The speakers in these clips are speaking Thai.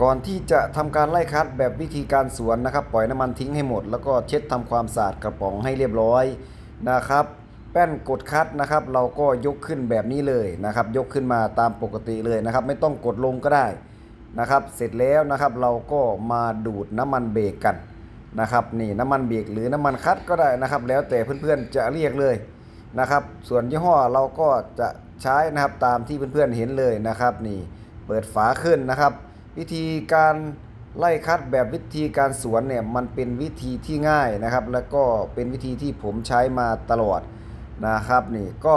ก่อนที่จะทำการไล่คัดแบบวิธีการสวนนะครับ ปล่อยน้ำมันทิ้งให้หมด แล้วก็เช็ดทำความสะอาดกระป๋องให้เรียบร้อยนะครับ แป้นกดคัดนะครับ เราก็ยกขึ้นแบบนี้เลยนะครับ ยกขึ้นมาตามปกติเลยนะครับ ไม่ต้องกดลงก็ได้นะครับ เสร็จแล้วนะครับเราก็มาดูดน้ำมันเบรกกันนะครับนี่น้ำมันเบรกหรือน้ำมันคัดก็ได้นะครับ แล้วแต่เพื่อนๆจะเรียกเลยนะครับ ส่วนยี่ห้อเราก็จะใช้นะครับตามที่เพื่อนๆเห็นเลยนะครับ นี่เปิดฝาขึ้นนะครับ วิธีการไล่คัดแบบวิธีการสวนเนี่ยมันเป็นวิธีที่ง่ายนะครับ แล้วก็เป็นวิธีที่ผมใช้มาตลอดนะครับนี่ก็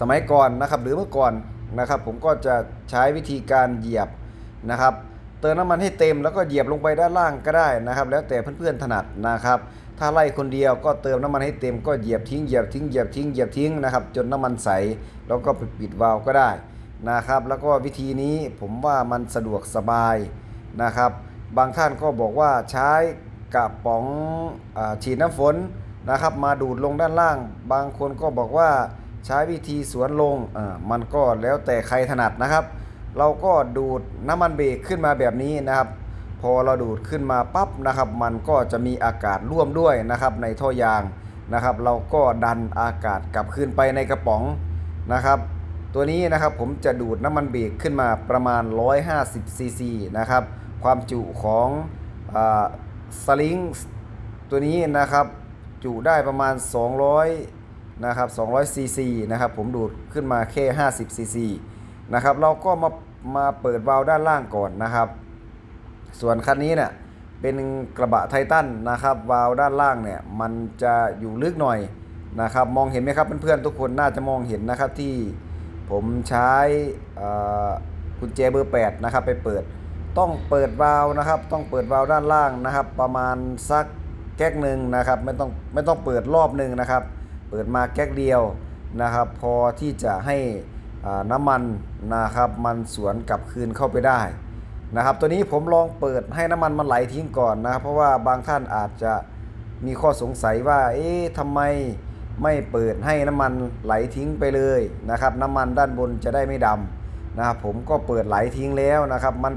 สมัยก่อนนะครับหรือเมื่อก่อนนะครับ ผมก็จะใช้วิธีการเหยียบนะครับ เติมน้ำมันให้เต็มแล้วก็เหยียบลงไปด้านล่างก็ได้นะครับ แล้วแต่เพื่อนๆถนัดนะครับ ถ้าไล่คนเดียวก็เติมน้ำมันให้เต็มก็เหยียบทิ้งเหยียบทิ้งเหยียบทิ้งเหยียบทิ้งนะครับ จนน้ำมันใสแล้วก็ไปปิดวาล์วก็ได้ นะครับ แล้วก็วิธีนี้ผมว่ามันสะดวกสบายนะครับ บางท่านก็บอกว่าใช้กระป๋องอฉีดน้ำฝนนะครับ มาดูดลงด้านล่าง บางคนก็บอกว่าใช้วิธีสวนลงอ่ามันก็แล้วแต่ใครถนัดนะครับ เราก็ดูดน้ำมันเบรกขึ้นมาแบบนี้นะครับ พอเราดูดขึ้นมาปั๊บนะครับ มันก็จะมีอากาศร่วมด้วยนะครับ ในท่อยางนะครับ เราก็ดันอากาศกลับคืนไปในกระป๋องนะครับ ตัวนี้นะครับผมจะดูดน้ำมันเบรกขึ้นมาประมาณ 150 ซีซีนะครับ ความจุของอสลิงตัวนี้นะครับจุได้ประมาณ 200นะครับ200 ซีซีนะครับผมดูดขึ้นมาแค่ 50 ซีซีนะครับเราก็มามาเปิดวาล์วด้านล่างก่อนนะครับ ส่วนคันนี้เนี่ยเป็นกระบะไททันนะครับวาล์วด้านล่างเนี่ยมันจะอยู่ลึกหน่อยนะครับ มองเห็นไหมครับเพื่อนๆทุกคนน่าจะมองเห็นนะครับที่ ผมใช้กุญแจเบอร์ 8 นะครับ ไปเปิดต้องเปิดวาล์วนะครับ ต้องเปิดวาล์วด้านล่างนะครับ ประมาณสักแก๊กหนึ่งนะครับ ไม่ต้องไม่ต้องเปิดรอบหนึ่งนะครับ เปิดมาแก๊กเดียวนะครับ พอที่จะให้น้ำมันนะครับ มันสวนกลับคืนเข้าไปได้นะครับ ตัวนี้ผมลองเปิดให้น้ำมันมันไหลทิ้งก่อนนะครับ เพราะว่าบางท่านอาจจะมีข้อสงสัยว่า เอ๊ะทำไม ไม่เปิดให้น้ำมันไหลทิ้งไปเลยนะครับ น้ำมันด้านบนจะได้ไม่ดำนะครับผมก็เปิดไหลทิ้งแล้วนะครับมัน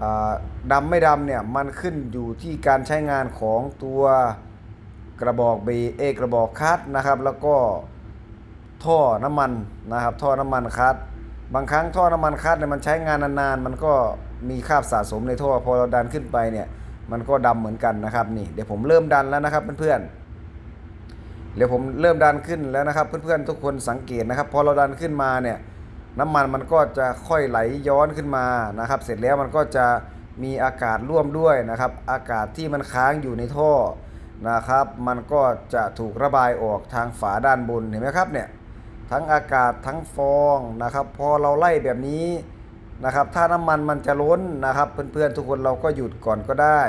อ่าดำไม่ดำเนี่ยมันขึ้นอยู่ที่การใช้งานของตัวกระบอกเบรกเอกระบอกคัดนะครับ แล้วก็ท่อน้ำมันนะครับ ท่อน้ำมันคัดบางครั้งท่อน้ำมันคัดเนี่ยมันใช้งานนานๆ มันก็มีคราบสะสมในท่อพอเราดันขึ้นไปเนี่ยมันก็ดำเหมือนกันนะครับนี่เดี๋ยวผมเริ่มดันแล้วนะครับเพื่อนๆ เดี๋ยวผมเริ่มดันขึ้นแล้วนะครับ เพื่อนๆทุกคนสังเกตนะครับ พอเราดันขึ้นมาเนี่ยน้ำมันมันก็จะค่อยไหลย้อนขึ้นมานะครับ เสร็จแล้วมันก็จะมีอากาศร่วมด้วยนะครับ อากาศที่มันค้างอยู่ในท่อนะครับ มันก็จะถูกระบายออกทางฝาด้านบนเห็นไหมครับเนี่ยทั้งอากาศทั้งฟองนะครับ พอเราไล่แบบนี้นะครับ ถ้าน้ำมันมันจะล้นนะครับ เพื่อนๆทุกคนเราก็หยุดก่อนก็ได้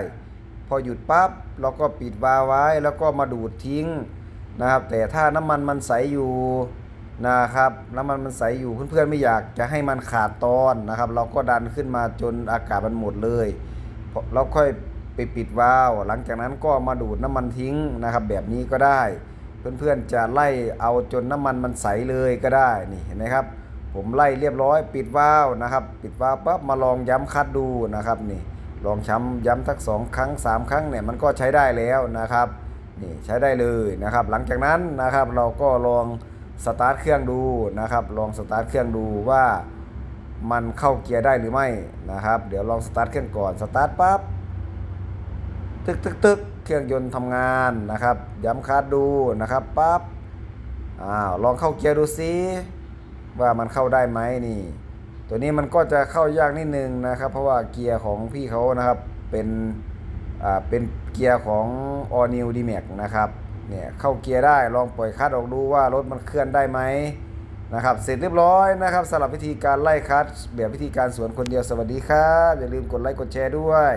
พอหยุดปั๊บเราก็ปิดวาล์วไว้แล้วก็มาดูดทิ้ง นะครับ แต่ถ้าน้ำมันมันใสอยู่นะครับน้ำมันมันใสอยู่เพื่อนๆไม่อยากจะให้มันขาดตอนนะครับ เราก็ดันขึ้นมาจนอากาศมันหมดเลยเราค่อยไปปิดวาล์วหลังจากนั้นก็มาดูดน้ำมันทิ้งนะครับ แบบนี้ก็ได้ เพื่อนๆจะไล่เอาจนน้ำมันมันใสเลยก็ได้นี่เห็นไหมครับ ผมไล่เรียบร้อย ปิดวาล์วนะครับ ปิดวาล์วปั๊บมาลองย้ำคัดดูนะครับนี่ลองช้ำย้ำสักสองครั้งสามครั้งเนี่ยมันก็ใช้ได้แล้วนะครับ นี่ใช้ได้เลยนะครับ หลังจากนั้นนะครับเราก็ลองสตาร์ทเครื่องดูนะครับ ลองสตาร์ทเครื่องดูว่ามันเข้าเกียร์ได้หรือไม่นะครับ เดี๋ยวลองสตาร์ทเครื่องก่อนสตาร์ทปั๊บตึกตึกตึกเครื่องยนต์ทำงานนะครับ ย้ำคาดดูนะครับปั๊บอ้าวลองเข้าเกียร์ดูซิว่ามันเข้าได้ไหมนี่ ตัวนี้มันก็จะเข้ายากนิดนึงนะครับ เพราะว่าเกียร์ของพี่เขานะครับเป็น เป็นเกียร์ของ All New D Max นะครับเนี่ยเข้าเกียร์ได้ลองปล่อยคัดออกดูว่ารถมันเคลื่อนได้ไหมนะครับเสร็จเรียบร้อยนะครับสำหรับวิธีการไล่คัดแบบวิธีการสวนคนเดียวสวัสดีครับ อย่าลืมกดไลค์กดแชร์ด้วย